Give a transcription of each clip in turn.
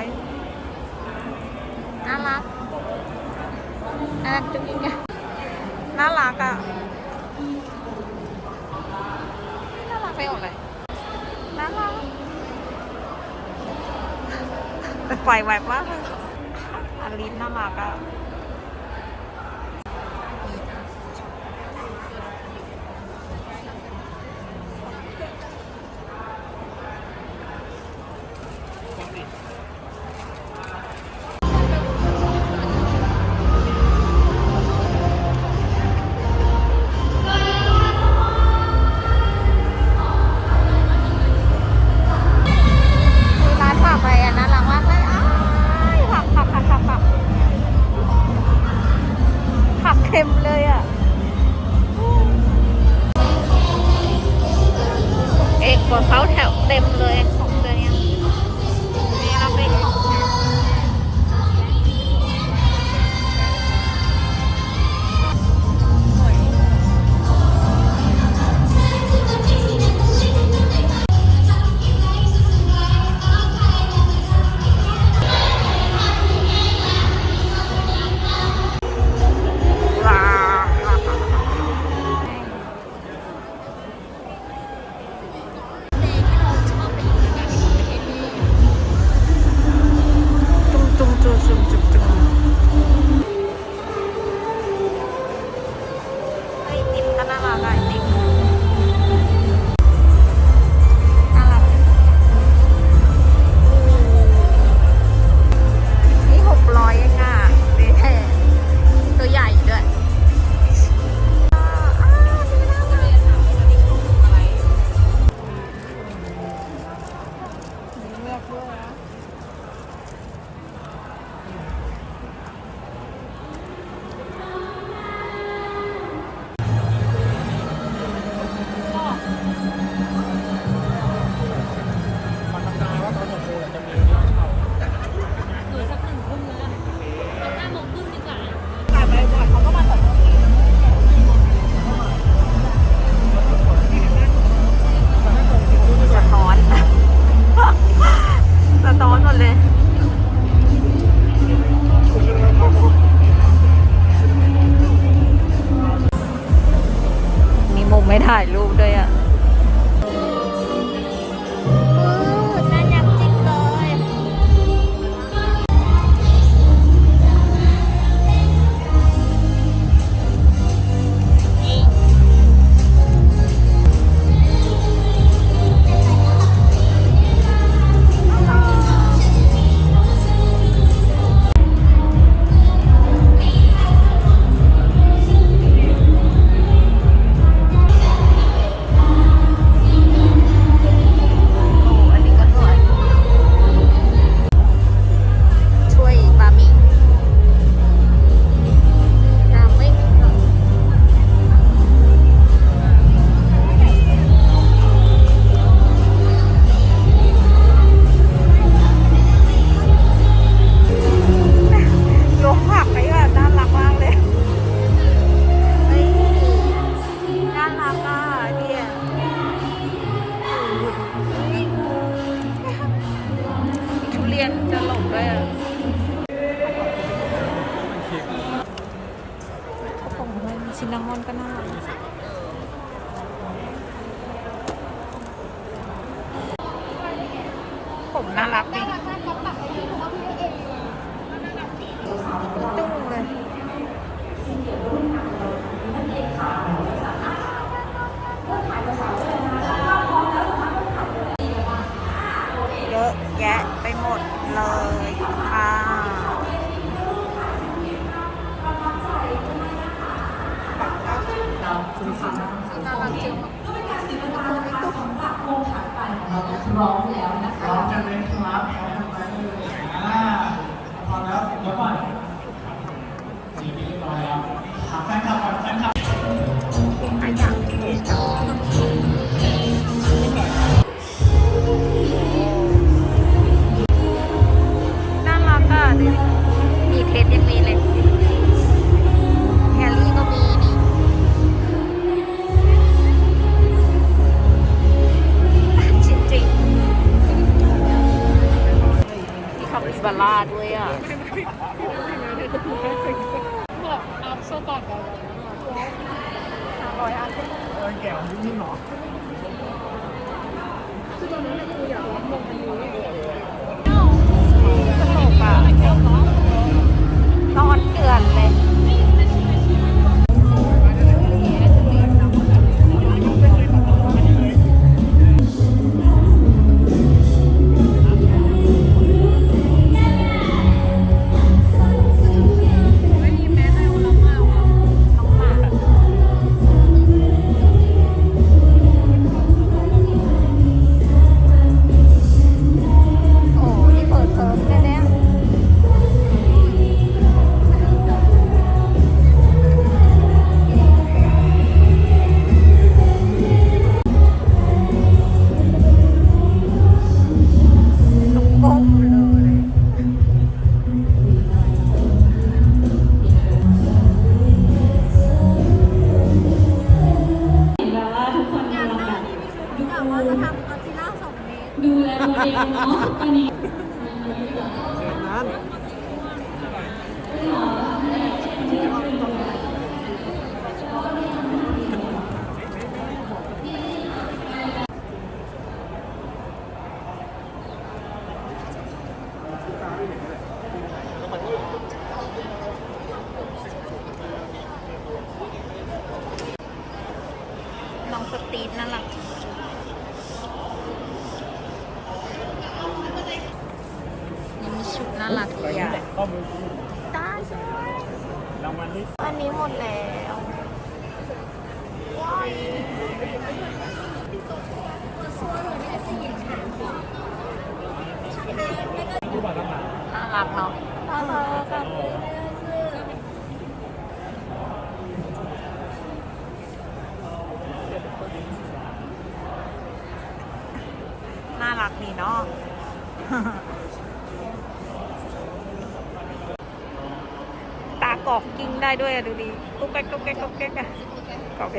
อยน่ารักน่ารักจริงๆน่ารักอะน่ารักไปหมดเลยน่ารักแต่ปล่อยไว้มากอลิสน่ารักอะ ไม่ถ่ายรูปด้วยอะ่ะ ยนจะหลงด้วยอะของมันชินนามอนก็น่ารัก ไหมครับพร้อมไหมอ่าพร้อมแล้วเดี๋ยวก่อน น่ารักเลยอะตาชอันนี้หมดแล้วน่ารักเนาะน่ารักค่ะน่ารักดีเนาะ อกกิ้งได้ด้วยดูดีกุ๊กแก๊กกุ๊กแก๊กกุ๊กแก๊กอะกอกแก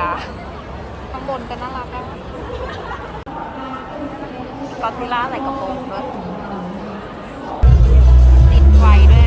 กาข้างบนก็น่ารักอะกอติล่าใส่กระโปรงด้วยติดไฟด้วย